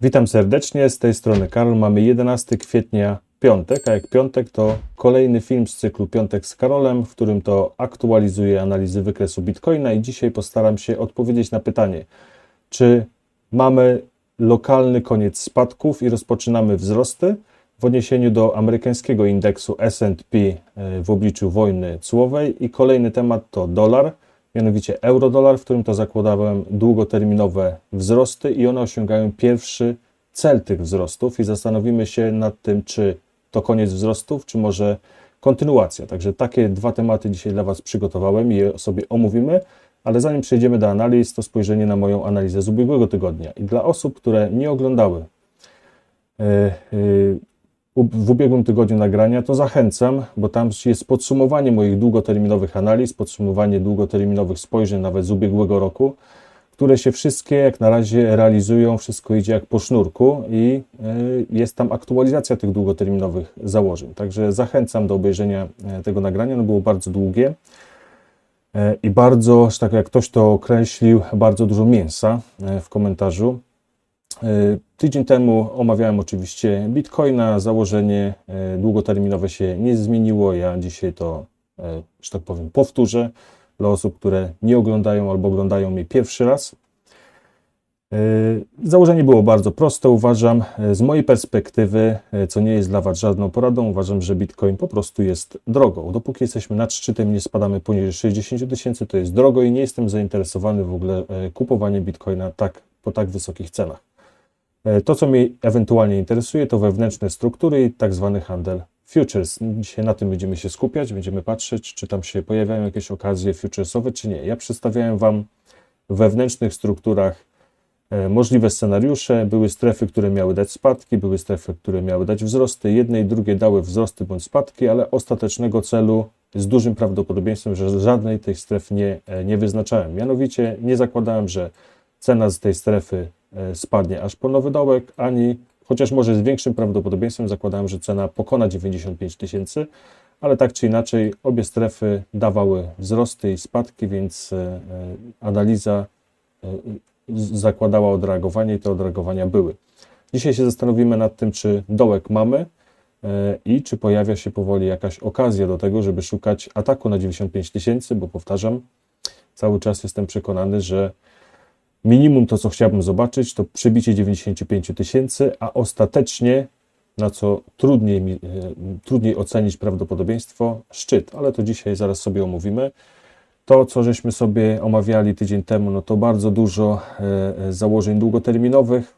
Witam serdecznie, z tej strony Karol. Mamy 11 kwietnia, piątek, a jak piątek to kolejny film z cyklu Piątek z Karolem, w którym to aktualizuję analizy wykresu Bitcoina i dzisiaj postaram się odpowiedzieć na pytanie, czy mamy lokalny koniec spadków i rozpoczynamy wzrosty w odniesieniu do amerykańskiego indeksu S&P e, w obliczu wojny cłowej i kolejny temat to dolar, mianowicie euro-dolar, w którym to zakładałem długoterminowe wzrosty i one osiągają pierwszy cel tych wzrostów i zastanowimy się nad tym, czy to koniec wzrostów, czy może kontynuacja. Także takie dwa tematy dzisiaj dla Was przygotowałem i je sobie omówimy, ale zanim przejdziemy do analiz, to spojrzenie na moją analizę z ubiegłego tygodnia. I dla osób, które nie oglądały e, e, w ubiegłym tygodniu nagrania, to zachęcam, bo tam jest podsumowanie moich długoterminowych analiz, podsumowanie długoterminowych spojrzeń nawet z ubiegłego roku, które się wszystkie jak na razie realizują, wszystko idzie jak po sznurku i y, jest tam aktualizacja tych długoterminowych założeń. Także zachęcam do obejrzenia e, tego nagrania, ono było bardzo długie e, i bardzo, tak jak ktoś to określił, bardzo dużo mięsa e, w komentarzu. E, Tydzień temu omawiałem oczywiście Bitcoina, założenie e, długoterminowe się nie zmieniło. Ja dzisiaj to, e, że tak powiem, powtórzę dla osób, które nie oglądają albo oglądają mnie pierwszy raz. Założenie było bardzo proste, uważam. Z mojej perspektywy, co nie jest dla Was żadną poradą, uważam, że Bitcoin po prostu jest drogą. Dopóki jesteśmy nad szczytem, nie spadamy poniżej 60 tysięcy, to jest drogo i nie jestem zainteresowany w ogóle kupowaniem Bitcoina tak, po tak wysokich cenach. E, To, co mnie ewentualnie interesuje, to wewnętrzne struktury i tak zwany handel futures. Dzisiaj na tym będziemy się skupiać, będziemy patrzeć, czy tam się pojawiają jakieś okazje futuresowe, czy nie. Ja przedstawiałem Wam w wewnętrznych strukturach e, możliwe scenariusze. Były strefy, które miały dać spadki, były strefy, które miały dać wzrosty. Jedne i drugie dały wzrosty bądź spadki, ale ostatecznego celu z dużym prawdopodobieństwem, że żadnej tej stref nie, e, nie wyznaczałem. Mianowicie nie zakładałem, że cena z tej strefy spadnie aż po nowy dołek, ani chociaż może z większym prawdopodobieństwem zakładałem, że cena pokona 95 tysięcy, ale tak czy inaczej obie strefy dawały wzrosty i spadki, więc e, e, analiza zakładała odreagowanie i te odreagowania były. Dzisiaj się zastanowimy nad tym, czy dołek mamy i czy pojawia się powoli jakaś okazja do tego, żeby szukać ataku na 95 tysięcy, bo powtarzam, cały czas jestem przekonany, że Minimum to, co chciałbym zobaczyć, to przebicie 95 tysięcy, a ostatecznie, na co trudniej, mi, e, trudniej ocenić prawdopodobieństwo, szczyt, ale to dzisiaj zaraz sobie omówimy. To, co żeśmy sobie omawiali tydzień temu, no to bardzo dużo e, e, założeń długoterminowych.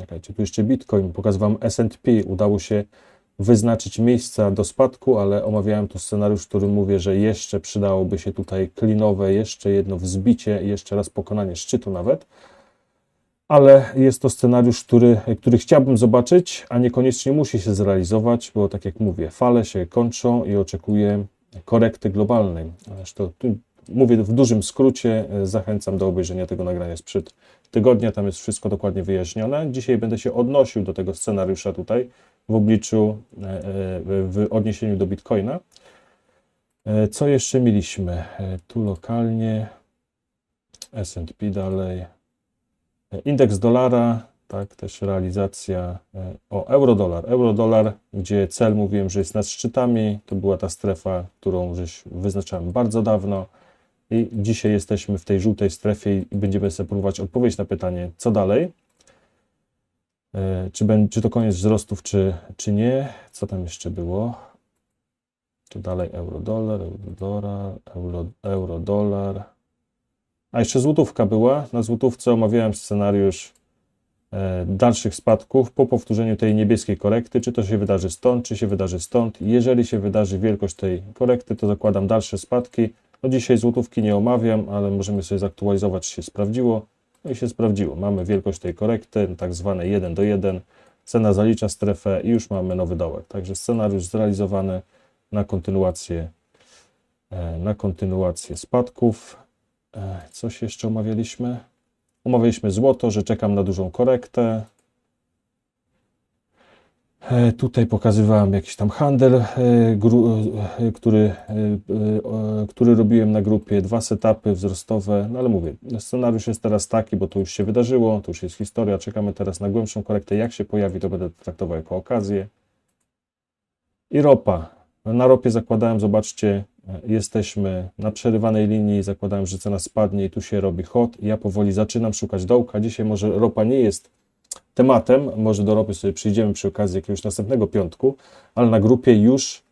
Czekajcie, tu jeszcze Bitcoin, pokazywałem S&P, udało się wyznaczyć miejsca do spadku, ale omawiałem tu scenariusz, w którym mówię, że jeszcze przydałoby się tutaj klinowe, jeszcze jedno wzbicie, jeszcze raz pokonanie szczytu nawet. Ale jest to scenariusz, który, który chciałbym zobaczyć, a niekoniecznie musi się zrealizować, bo tak jak mówię, fale się kończą i oczekuję korekty globalnej. Zresztą tu mówię w dużym skrócie, zachęcam do obejrzenia tego nagrania sprzed tygodnia, tam jest wszystko dokładnie wyjaśnione. Dzisiaj będę się odnosił do tego scenariusza tutaj, w obliczu, e, e, w odniesieniu do Bitcoina. E, co jeszcze mieliśmy? Tu lokalnie, S&P dalej, indeks dolara, tak, też realizacja, o euro-dolar, euro-dolar, gdzie cel mówiłem, że jest nad szczytami, to była ta strefa, którą żeś wyznaczałem bardzo dawno i dzisiaj jesteśmy w tej żółtej strefie i będziemy sobie próbować odpowiedzieć na pytanie, co dalej. E, czy, czy to koniec wzrostów, czy, czy nie. Co tam jeszcze było? Tu dalej euro-dolar, euro-dolar, euro, euro-dolar. A jeszcze złotówka była. Na złotówce omawiałem scenariusz e, dalszych spadków po powtórzeniu tej niebieskiej korekty. Czy to się wydarzy stąd, czy się wydarzy stąd. Jeżeli się wydarzy wielkość tej korekty, to zakładam dalsze spadki. No dzisiaj złotówki nie omawiam, ale możemy sobie zaktualizować, czy się sprawdziło. No i się sprawdziło. Mamy wielkość tej korekty, tak zwane 1 do 1. Cena zalicza strefę i już mamy nowy dołek. Także scenariusz zrealizowany na kontynuację, e, na kontynuację spadków. E, coś jeszcze omawialiśmy? Omawialiśmy złoto, że czekam na dużą korektę. E, Tutaj pokazywałem jakiś tam handel, e, e, który, który robiłem na grupie, dwa setupy wzrostowe, no ale mówię, scenariusz jest teraz taki, bo to już się wydarzyło, to już jest historia, czekamy teraz na głębszą korektę, jak się pojawi, to będę traktował jako okazję. I ropa. Na ropie zakładałem, zobaczcie, jesteśmy na przerywanej linii, zakładałem, że cena spadnie i tu się robi hot. Ja powoli zaczynam szukać dołka. Dzisiaj może ropa nie jest tematem, może do ropy sobie przyjdziemy przy okazji jakiegoś następnego piątku, ale na grupie już,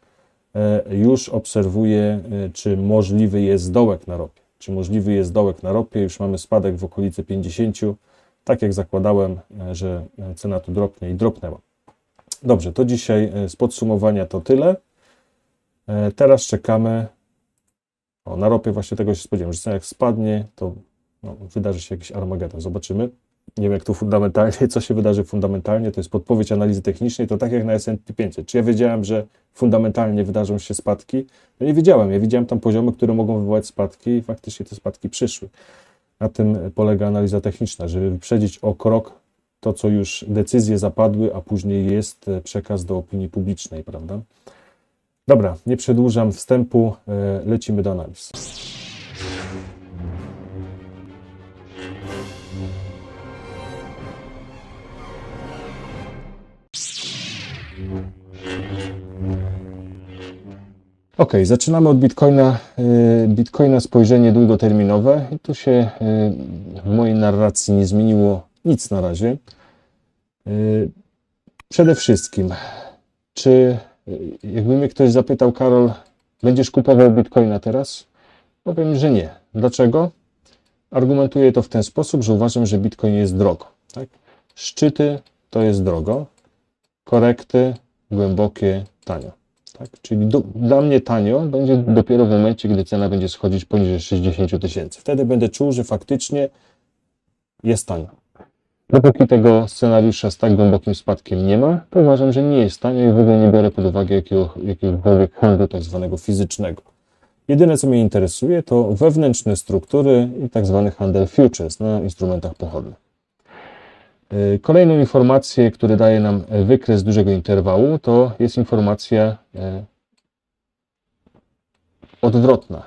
e, już obserwuję, e, czy możliwy jest dołek na ropie. Czy możliwy jest dołek na ropie, już mamy spadek w okolicy 50, tak jak zakładałem, e, że cena tu dropnie i dropnęła. Dobrze, to dzisiaj z podsumowania to tyle. Teraz czekamy. O, na ropie właśnie tego się spodziewam, że cena jak spadnie, to no, wydarzy się jakiś Armagedon. Zobaczymy. Nie wiem, jak tu fundamentalnie, co się wydarzy fundamentalnie. To jest podpowiedź analizy technicznej. To tak jak na S&P 500. Czy ja wiedziałem, że fundamentalnie wydarzą się spadki? No nie wiedziałem. Ja widziałem tam poziomy, które mogą wywołać spadki i faktycznie te spadki przyszły. Na tym polega analiza techniczna, żeby wyprzedzić o krok to, co już decyzje zapadły, a później jest e, przekaz do opinii publicznej, prawda? Dobra, nie przedłużam wstępu, e, lecimy do analiz. Ok, zaczynamy od Bitcoina. Y, Bitcoina spojrzenie długoterminowe. I tu się y, w mojej narracji nie zmieniło nic na razie. Y, Przede wszystkim, czy jakby mnie ktoś zapytał, Karol, będziesz kupował Bitcoina teraz? Powiem, że nie. Dlaczego? Argumentuję to w ten sposób, że uważam, że Bitcoin jest drogo. Tak? Szczyty to jest drogo, korekty głębokie tanio. Tak? Czyli do, dla mnie tanio będzie dopiero w momencie, gdy cena będzie schodzić poniżej 60 tysięcy. Wtedy będę czuł, że faktycznie jest tanio. Dopóki tego scenariusza z tak głębokim spadkiem nie ma, to uważam, że nie jest tanio i w ogóle nie biorę pod uwagę jakiego, jakiegokolwiek handlu tak zwanego fizycznego. Jedyne, co mnie interesuje, to wewnętrzne struktury i tak zwany handel futures na instrumentach pochodnych. Yy, Kolejną informację, który daje nam e, wykres dużego interwału, to jest informacja e, odwrotna.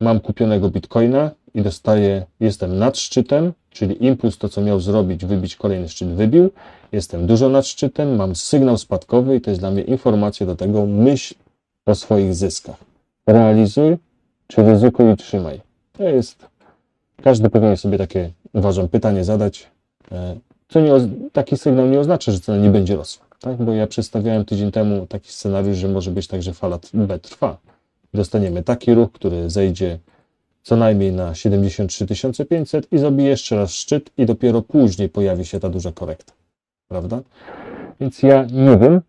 Mam kupionego bitcoina i dostaję, jestem nad szczytem, czyli impuls to, co miał zrobić, wybić kolejny szczyt, wybił. Jestem dużo nad szczytem, mam sygnał spadkowy i to jest dla mnie informacja do tego, myśl o swoich zyskach. Realizuj, czy ryzykuj i trzymaj. To jest, każdy powinien sobie takie, uważam, pytanie zadać. Co nie, taki sygnał nie oznacza, że cena nie będzie rosła. Tak? Bo ja przedstawiałem tydzień temu taki scenariusz, że może być tak, że fala B trwa. Dostaniemy taki ruch, który zejdzie co najmniej na 73 500 i zrobi jeszcze raz szczyt i dopiero później pojawi się ta duża korekta. Prawda? Więc ja nie wiem,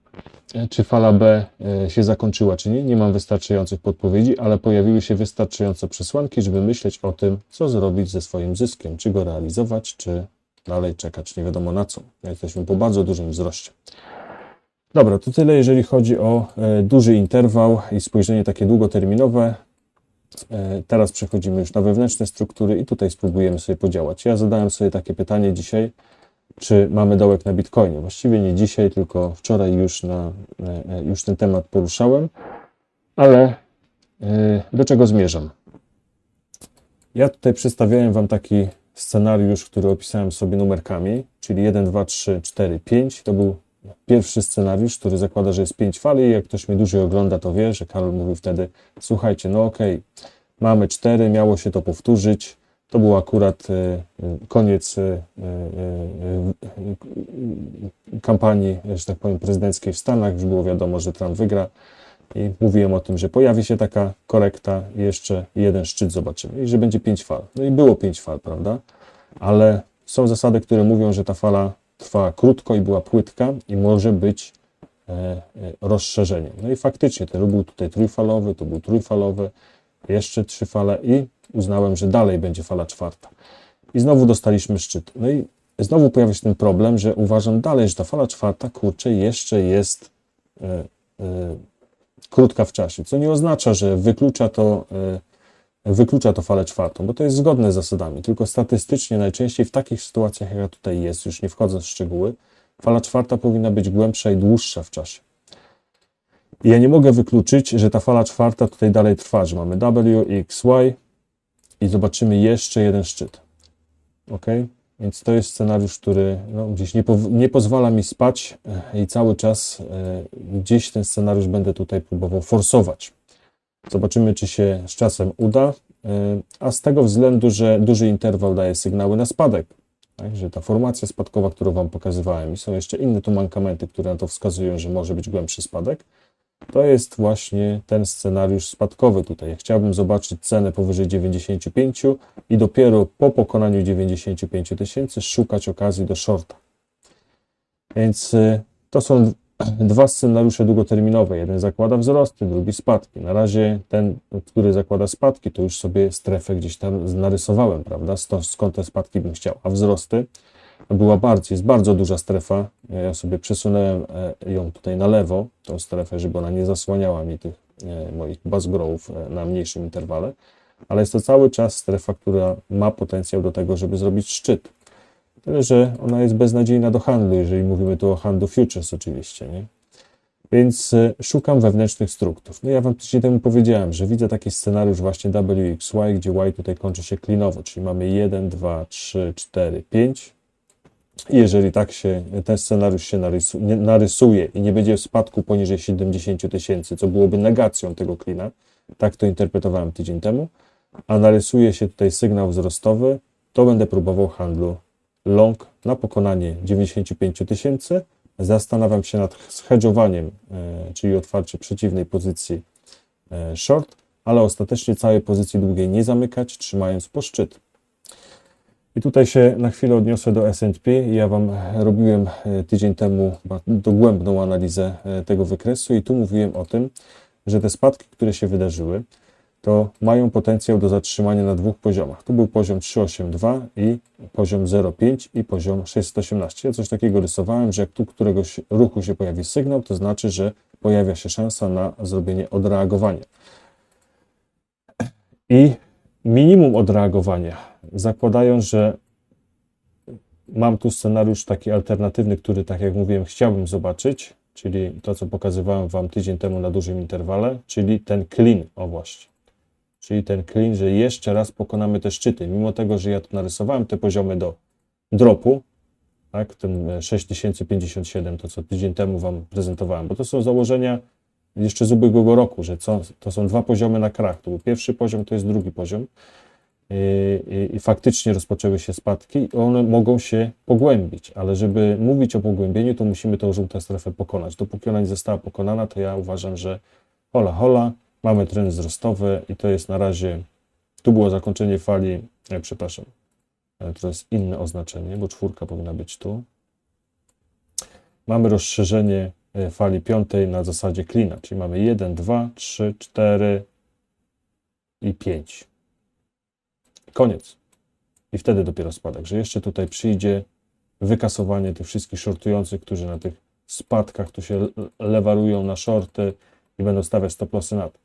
e, czy fala B e, się zakończyła, czy nie. Nie mam wystarczających podpowiedzi, ale pojawiły się wystarczające przesłanki, żeby myśleć o tym, co zrobić ze swoim zyskiem. Czy go realizować, czy dalej czekać, nie wiadomo na co. Jesteśmy po bardzo dużym wzroście. Dobra, to tyle, jeżeli chodzi o e, duży interwał i spojrzenie takie długoterminowe. E, Teraz przechodzimy już na wewnętrzne struktury i tutaj spróbujemy sobie podziałać. Ja zadałem sobie takie pytanie dzisiaj, czy mamy dołek na Bitcoinie. Właściwie nie dzisiaj, tylko wczoraj już, na, e, już ten temat poruszałem, ale do czego zmierzam? Ja tutaj przedstawiałem Wam taki scenariusz, który opisałem sobie numerkami, czyli 1, 2, 3, 4, 5. To był pierwszy scenariusz, który zakłada, że jest 5 fali i jak ktoś mnie dłużej ogląda, to wie, że Karol mówił wtedy, słuchajcie, no okej, mamy 4, miało się to powtórzyć. To był akurat e, e, koniec e, kampanii, że tak powiem, prezydenckiej w Stanach. Już było wiadomo, że Trump wygra. I mówiłem o tym, że pojawi się taka korekta jeszcze jeden szczyt zobaczymy i że będzie pięć fal. No i było pięć fal, prawda? Ale są zasady, które mówią, że ta fala trwa krótko i była płytka i może być e, e, rozszerzeniem. No i faktycznie ten był tutaj trójfalowy, to był trójfalowy, jeszcze trzy fale i uznałem, że dalej będzie fala czwarta. I znowu dostaliśmy szczyt. No i znowu pojawia się ten problem, że uważam dalej, że ta fala czwarta, kurczę, jeszcze jest e, e, krótka w czasie, co nie oznacza, że wyklucza to, e, wyklucza to falę czwartą, bo to jest zgodne z zasadami, tylko statystycznie najczęściej w takich sytuacjach, jaka tutaj jest, już nie wchodząc w szczegóły, Fala czwarta powinna być głębsza i dłuższa w czasie. I ja nie mogę wykluczyć, że ta fala czwarta tutaj dalej trwa, że mamy W, X, Y i zobaczymy jeszcze jeden szczyt. Ok? Więc to jest scenariusz, który no, gdzieś nie, pow- nie pozwala mi spać e, i cały czas e, gdzieś ten scenariusz będę tutaj próbował forsować. Zobaczymy, czy się z czasem uda, e, a z tego względu, że duży interwał daje sygnały na spadek. Tak, że ta formacja spadkowa, którą Wam pokazywałem, i są jeszcze inne tu mankamenty, które na to wskazują, że może być głębszy spadek, to jest właśnie ten scenariusz spadkowy tutaj. Chciałbym zobaczyć cenę powyżej 95 i dopiero po pokonaniu 95 tysięcy szukać okazji do shorta. Więc y, to są dwa scenariusze długoterminowe. Jeden zakłada wzrosty, drugi spadki. Na razie ten, który zakłada spadki, to już sobie strefę gdzieś tam narysowałem, prawda? Skąd te spadki bym chciał. A wzrosty była bardzo, jest bardzo duża strefa. Ja sobie przesunąłem e, ją tutaj na lewo, tą strefę, żeby ona nie zasłaniała mi tych e, moich buzz growów e, na mniejszym interwale. Ale jest to cały czas strefa, która ma potencjał do tego, żeby zrobić szczyt. Tyle, że ona jest beznadziejna do handlu, jeżeli mówimy tu o handlu futures oczywiście, nie? Więc szukam wewnętrznych struktur. No ja Wam tydzień temu powiedziałem, że widzę taki scenariusz właśnie WXY, gdzie Y tutaj kończy się klinowo, czyli mamy 1, 2, 3, 4, 5. Jeżeli tak się ten scenariusz się narysuje i nie będzie spadku poniżej 70 tysięcy, co byłoby negacją tego klina, tak to interpretowałem tydzień temu, a narysuje się tutaj sygnał wzrostowy, to będę próbował handlu long na pokonanie 95 tysięcy. Zastanawiam się nad hedżowaniem, e, czyli otwarcie przeciwnej pozycji e, short, ale ostatecznie całej pozycji długiej nie zamykać, trzymając po szczyt. I tutaj się na chwilę odniosę do S&P. Ja Wam robiłem e, tydzień temu dogłębną analizę e, tego wykresu i tu mówiłem o tym, że te spadki, które się wydarzyły, to mają potencjał do zatrzymania na dwóch poziomach. Tu był poziom 382 i poziom 0,5 i poziom 618. Ja coś takiego rysowałem, że jak tu któregoś ruchu się pojawi sygnał, to znaczy, że pojawia się szansa na zrobienie odreagowania. I minimum odreagowania, zakładając, że mam tu scenariusz taki alternatywny, który, tak jak mówiłem, chciałbym zobaczyć, czyli to, co pokazywałem Wam tydzień temu na dużym interwale, czyli ten clean, o właśnie. Czyli ten clean, że jeszcze raz pokonamy te szczyty. Mimo tego, że ja tu narysowałem te poziomy do dropu, tak, ten e, 6057, to co tydzień temu Wam prezentowałem, bo to są założenia jeszcze z ubiegłego roku, że co, to są dwa poziomy na krach. To był pierwszy poziom, to jest drugi poziom. I, i, I faktycznie rozpoczęły się spadki one mogą się pogłębić, ale żeby mówić o pogłębieniu, to musimy tą żółtą strefę pokonać. Dopóki ona nie została pokonana, to ja uważam, że hola hola, mamy trend wzrostowy i to jest na razie, tu było zakończenie fali, e, przepraszam, e, to jest inne oznaczenie, bo czwórka powinna być tu. Mamy rozszerzenie e, fali piątej na zasadzie klina, czyli mamy 1, 2, 3, 4 i 5. Koniec. I wtedy dopiero spadek, że jeszcze tutaj przyjdzie wykasowanie tych wszystkich shortujących, którzy na tych spadkach tu się le- lewarują na shorty i będą stawiać stop lossy na to.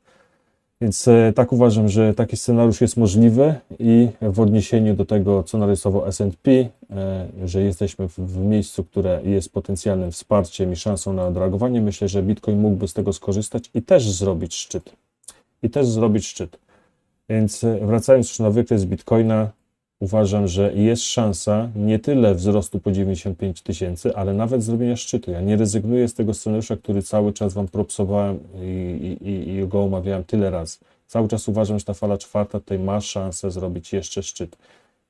Więc e, tak uważam, że taki scenariusz jest możliwy i w odniesieniu do tego, co narysował S&P, e, że jesteśmy w miejscu, które jest potencjalnym wsparciem i szansą na odreagowanie, myślę, że Bitcoin mógłby z tego skorzystać i też zrobić szczyt. I też zrobić szczyt. Więc e, wracając już na wykres Bitcoina, uważam, że jest szansa nie tyle wzrostu po 95 tysięcy, ale nawet zrobienia szczytu. Ja nie rezygnuję z tego scenariusza, który cały czas Wam propsowałem i, i, i go omawiałem tyle razy. Cały czas uważam, że ta fala czwarta tutaj ma szansę zrobić jeszcze szczyt.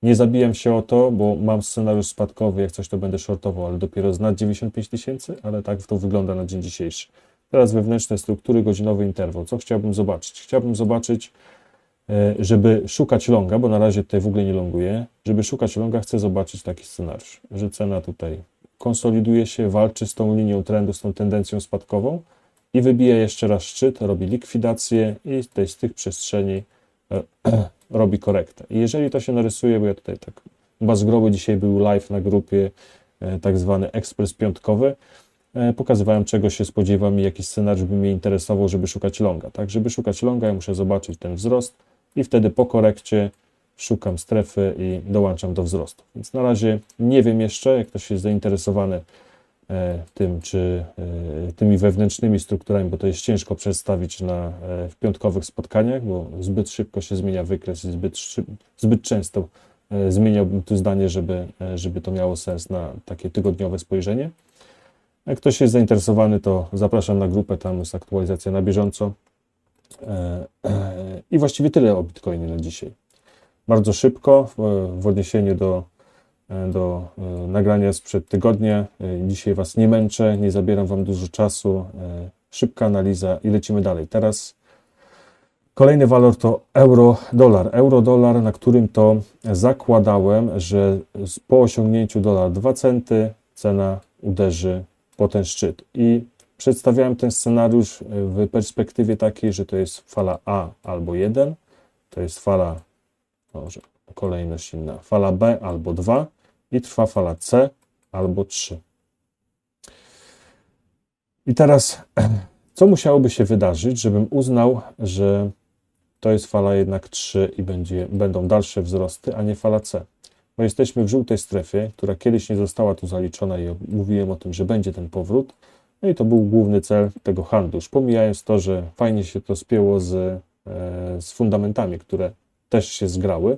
Nie zabijam się o to, bo mam scenariusz spadkowy, jak coś to będę shortował, ale dopiero z nad 95 tysięcy, ale tak to wygląda na dzień dzisiejszy. Teraz wewnętrzne struktury, godzinowy interwał. Co chciałbym zobaczyć? Chciałbym zobaczyć żeby szukać longa, bo na razie tutaj w ogóle nie longuję, żeby szukać longa chcę zobaczyć taki scenariusz, że cena tutaj konsoliduje się, walczy z tą linią trendu, z tą tendencją spadkową i wybija jeszcze raz szczyt, robi likwidację i tutaj z tych przestrzeni e, robi korektę. I jeżeli to się narysuje, bo ja tutaj tak, Bazgrowy dzisiaj był live na grupie, e, tak zwany ekspres piątkowy, e, pokazywałem czego się spodziewam i jaki scenariusz by mnie interesował, żeby szukać longa. Tak, żeby szukać longa, ja muszę zobaczyć ten wzrost i wtedy po korekcie szukam strefy i dołączam do wzrostu. Więc na razie nie wiem jeszcze, jak ktoś jest zainteresowany, e, tym, czy e, tymi wewnętrznymi strukturami, bo to jest ciężko przedstawić na, e, w piątkowych spotkaniach, bo zbyt szybko się zmienia wykres i zbyt, zbyt często zmieniałbym tu zdanie, żeby, żeby to miało sens na takie tygodniowe spojrzenie. Jak ktoś jest zainteresowany, to zapraszam na grupę, tam jest aktualizacja na bieżąco. E, e, I właściwie tyle o Bitcoinie na dzisiaj. Bardzo szybko, w, odniesieniu do, e, do nagrania sprzed tygodnia. Dzisiaj Was nie męczę, nie zabieram Wam dużo czasu. Szybka analiza i lecimy dalej. Teraz kolejny walor to euro-dolar. Euro-dolar, na którym to zakładałem, że po osiągnięciu dolar 2 centy cena uderzy po ten szczyt. I przedstawiałem ten scenariusz w perspektywie takiej, że to jest fala A albo 1, to jest fala, może kolejność inna, fala B albo 2 i trwa fala C albo 3. I teraz, co musiałoby się wydarzyć, żebym uznał, że to jest fala jednak 3 i będzie, będą dalsze wzrosty, a nie fala C? Bo jesteśmy w żółtej strefie, która kiedyś nie została tu zaliczona i mówiłem o tym, że będzie ten powrót. No i to był główny cel tego handlu. Pomijając to, że fajnie się to spięło z, e, z fundamentami, które też się zgrały,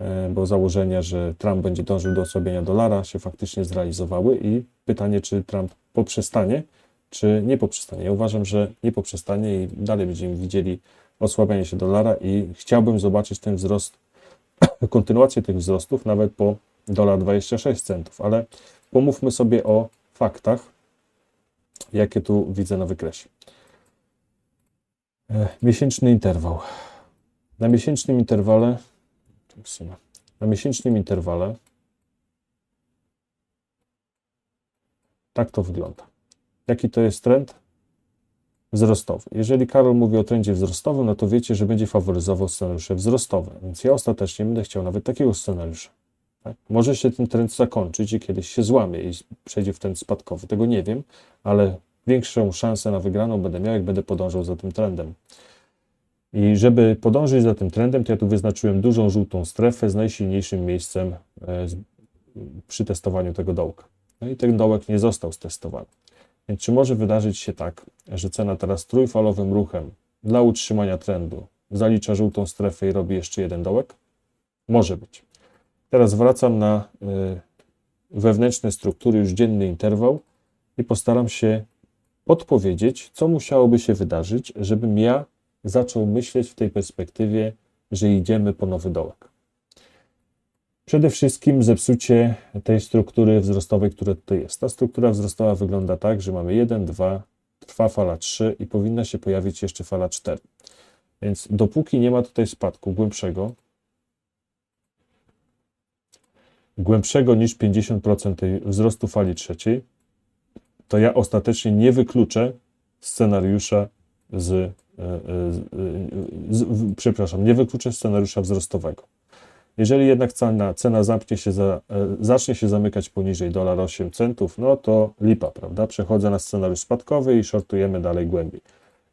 e, bo założenia, że Trump będzie dążył do osłabienia dolara, się faktycznie zrealizowały i pytanie, czy Trump poprzestanie, czy nie poprzestanie. Ja uważam, że nie poprzestanie i dalej będziemy widzieli osłabianie się dolara i chciałbym zobaczyć ten wzrost, kontynuację tych wzrostów nawet po dolar 26 centów, ale pomówmy sobie o faktach, jakie tu widzę na wykresie. E, Miesięczny interwał. Na miesięcznym interwale, na miesięcznym interwale tak to wygląda. Jaki to jest trend? Wzrostowy. Jeżeli Karol mówi o trendzie wzrostowym, no to wiecie, że będzie faworyzował scenariusze wzrostowe, więc ja ostatecznie będę chciał nawet takiego scenariusza. Tak? Może się ten trend zakończyć i kiedyś się złamie i przejdzie w trend spadkowy. Tego nie wiem, ale większą szansę na wygraną będę miał, jak będę podążał za tym trendem. I żeby podążyć za tym trendem, to ja tu wyznaczyłem dużą żółtą strefę z najsilniejszym miejscem e, przy testowaniu tego dołka. No i ten dołek nie został stestowany. Więc czy może wydarzyć się tak, że cena teraz trójfalowym ruchem dla utrzymania trendu zalicza żółtą strefę i robi jeszcze jeden dołek? Może być. Teraz wracam na y, wewnętrzne struktury, już dzienny interwał i postaram się podpowiedzieć, co musiałoby się wydarzyć, żebym ja zaczął myśleć w tej perspektywie, że idziemy po nowy dołek. Przede wszystkim zepsucie tej struktury wzrostowej, która tutaj jest. Ta struktura wzrostowa wygląda tak, że mamy 1, 2, trwa fala 3 i powinna się pojawić jeszcze fala 4. Więc dopóki nie ma tutaj spadku głębszego, głębszego niż 50% tej wzrostu fali trzeciej, to ja ostatecznie nie wykluczę scenariusza z, e, e, z, z przepraszam, nie wykluczę scenariusza wzrostowego. Jeżeli jednak cena, cena zamknie się za, e, zacznie się zamykać poniżej dolar 8 centów, no to lipa, prawda? Przechodzę na scenariusz spadkowy i shortujemy dalej głębiej.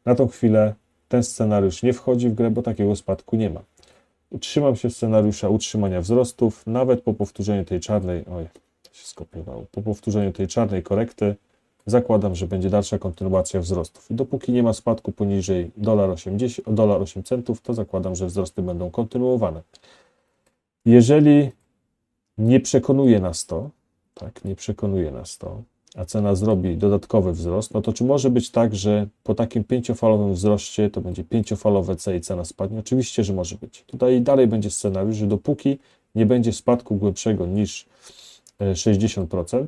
Na tą chwilę ten scenariusz nie wchodzi w grę, bo takiego spadku nie ma. Utrzymam się scenariusza utrzymania wzrostów, nawet po powtórzeniu tej czarnej, oj, się skopiowało, po powtórzeniu tej czarnej korekty zakładam, że będzie dalsza kontynuacja wzrostów. Dopóki nie ma spadku poniżej dolar 80, dolar 8 centów, to zakładam, że wzrosty będą kontynuowane. Jeżeli nie przekonuje nas to, tak, nie przekonuje nas to, a cena zrobi dodatkowy wzrost, no to czy może być tak, że po takim pięciofalowym wzroście to będzie pięciofalowe C i cena spadnie? Oczywiście, że może być. Tutaj dalej będzie scenariusz, że dopóki nie będzie spadku głębszego niż e, 60%,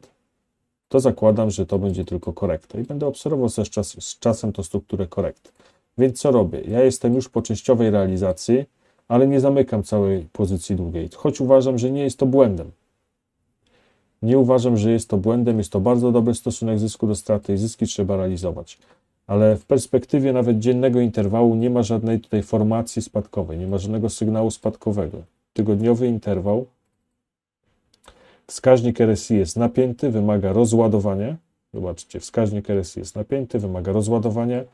to zakładam, że to będzie tylko korekta i będę obserwował ze czas, z czasem tą strukturę korekt. Więc co robię? Ja jestem już po częściowej realizacji, ale nie zamykam całej pozycji długiej, choć uważam, że nie jest to błędem. Nie uważam, że jest to błędem, jest to bardzo dobry stosunek zysku do straty i zyski trzeba realizować. Ale w perspektywie nawet dziennego interwału nie ma żadnej tutaj formacji spadkowej, nie ma żadnego sygnału spadkowego. Tygodniowy interwał, wskaźnik RSI jest napięty, wymaga rozładowania. Zobaczcie, wskaźnik RSI jest napięty, wymaga rozładowania,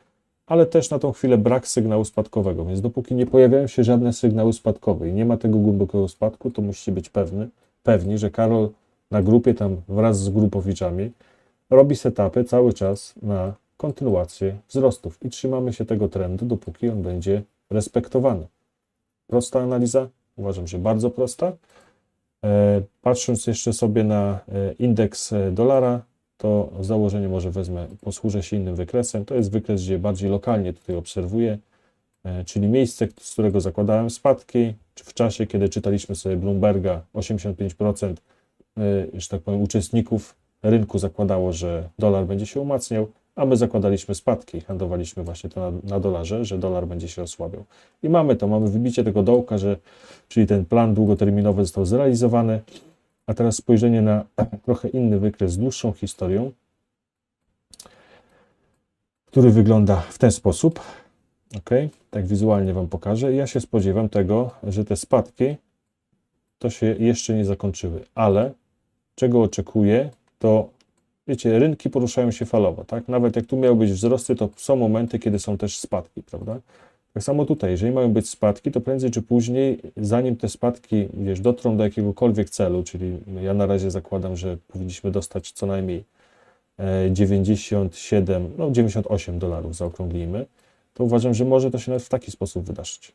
ale też na tą chwilę brak sygnału spadkowego, więc dopóki nie pojawiają się żadne sygnały spadkowe i nie ma tego głębokiego spadku, to musicie być pewny, pewni, że Karol na grupie tam wraz z grupowiczami robi setupy cały czas na kontynuację wzrostów i trzymamy się tego trendu, dopóki on będzie respektowany. Prosta analiza? Uważam, że bardzo prosta. E, Patrząc jeszcze sobie na e, indeks e, dolara, to z założenia może wezmę, posłużę się innym wykresem. To jest wykres, gdzie bardziej lokalnie tutaj obserwuję, czyli miejsce, z którego zakładałem spadki, w czasie, kiedy czytaliśmy sobie Bloomberga, 85%, e, że tak powiem, uczestników rynku zakładało, że dolar będzie się umacniał, a my zakładaliśmy spadki, handlowaliśmy właśnie to na, na dolarze, że dolar będzie się osłabiał. I mamy to, mamy wybicie tego dołka, że, czyli ten plan długoterminowy został zrealizowany, a teraz spojrzenie na trochę inny wykres z dłuższą historią, który wygląda w ten sposób. Ok, tak wizualnie Wam pokażę. Ja się spodziewam tego, że te spadki to się jeszcze nie zakończyły, ale czego oczekuję, to wiecie, rynki poruszają się falowo, tak? Nawet jak tu miały być wzrosty, to są momenty, kiedy są też spadki, prawda? Tak samo tutaj, jeżeli mają być spadki, to prędzej czy później, zanim te spadki, wiesz, dotrą do jakiegokolwiek celu, czyli ja na razie zakładam, że powinniśmy dostać co najmniej e, 97, no 98 dolarów zaokrąglimy, to uważam, że może to się nawet w taki sposób wydarzyć.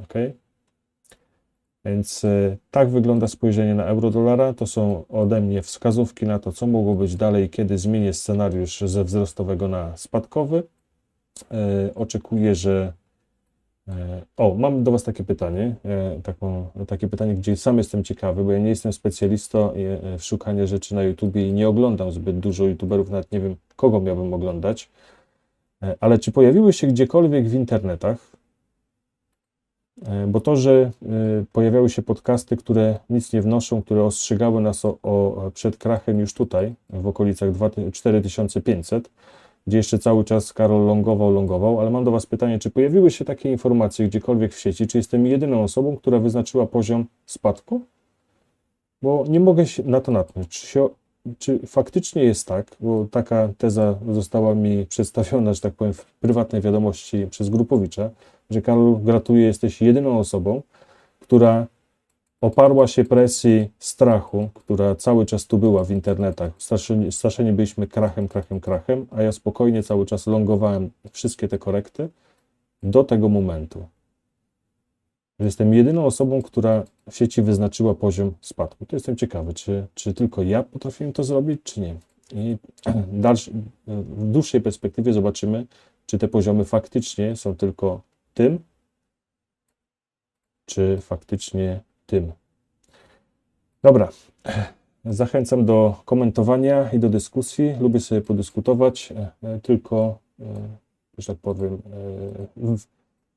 Ok? Więc e, tak wygląda spojrzenie na euro-dolara. To są ode mnie wskazówki na to, co mogło być dalej, kiedy zmienię scenariusz ze wzrostowego na spadkowy. E, Oczekuję, że. e, O, mam do Was takie pytanie, taką, takie pytanie, gdzie sam jestem ciekawy, bo ja nie jestem specjalistą w szukaniu rzeczy na YouTubie i nie oglądam zbyt dużo YouTuberów, nawet nie wiem, kogo miałbym oglądać. Ale czy pojawiły się gdziekolwiek w internetach Bo to, że e, pojawiały się podcasty, które nic nie wnoszą, które ostrzegały nas o, o, przed krachem już tutaj, w okolicach 2000 4500, gdzie jeszcze cały czas Karol longował, longował, ale mam do Was pytanie, czy pojawiły się takie informacje gdziekolwiek w sieci, czy jestem jedyną osobą, która wyznaczyła poziom spadku? Bo nie mogę się na to natknąć. Czy, się, czy faktycznie jest tak, bo taka teza została mi przedstawiona, że tak powiem, w prywatnej wiadomości przez Grupowicza, że Karol, gratuluję, jesteś jedyną osobą, która oparła się presji strachu, która cały czas tu była w internetach. Straszeni, straszeni byliśmy krachem, krachem, krachem, a ja spokojnie cały czas longowałem wszystkie te korekty do tego momentu. Że Jestem jedyną osobą, która w sieci wyznaczyła poziom spadku. To jestem ciekawy, czy, czy tylko ja potrafiłem to zrobić, czy nie. I w dłuższej perspektywie zobaczymy, czy te poziomy faktycznie są tylko tym, czy faktycznie tym. Dobra. Zachęcam do komentowania i do dyskusji. Lubię sobie podyskutować, e, tylko, e, że tak powiem, e, w,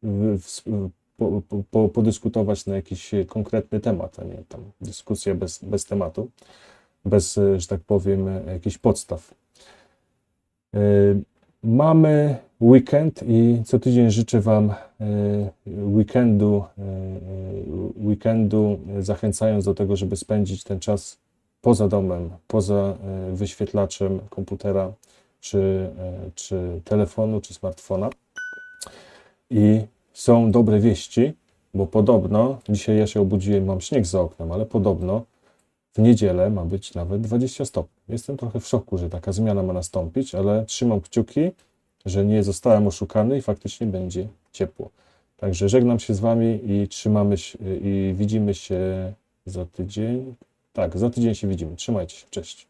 w, w, po, po- po, podyskutować na jakiś konkretny temat, a nie tam dyskusja bez, bez tematu, bez, e, że tak powiem, e, jakichś podstaw. Mamy weekend i co tydzień życzę Wam e, weekendu, e, e, weekendu, zachęcając do tego, żeby spędzić ten czas poza domem, poza wyświetlaczem komputera, czy, czy telefonu, czy smartfona. I są dobre wieści, bo podobno, dzisiaj ja się obudziłem, mam śnieg za oknem, ale podobno w niedzielę ma być nawet 20 stopni. Jestem trochę w szoku, że taka zmiana ma nastąpić, ale trzymam kciuki, że nie zostałem oszukany i faktycznie będzie ciepło. Także żegnam się z Wami i trzymamy się i widzimy się za tydzień. Tak, za tydzień się widzimy. Trzymajcie się. Cześć.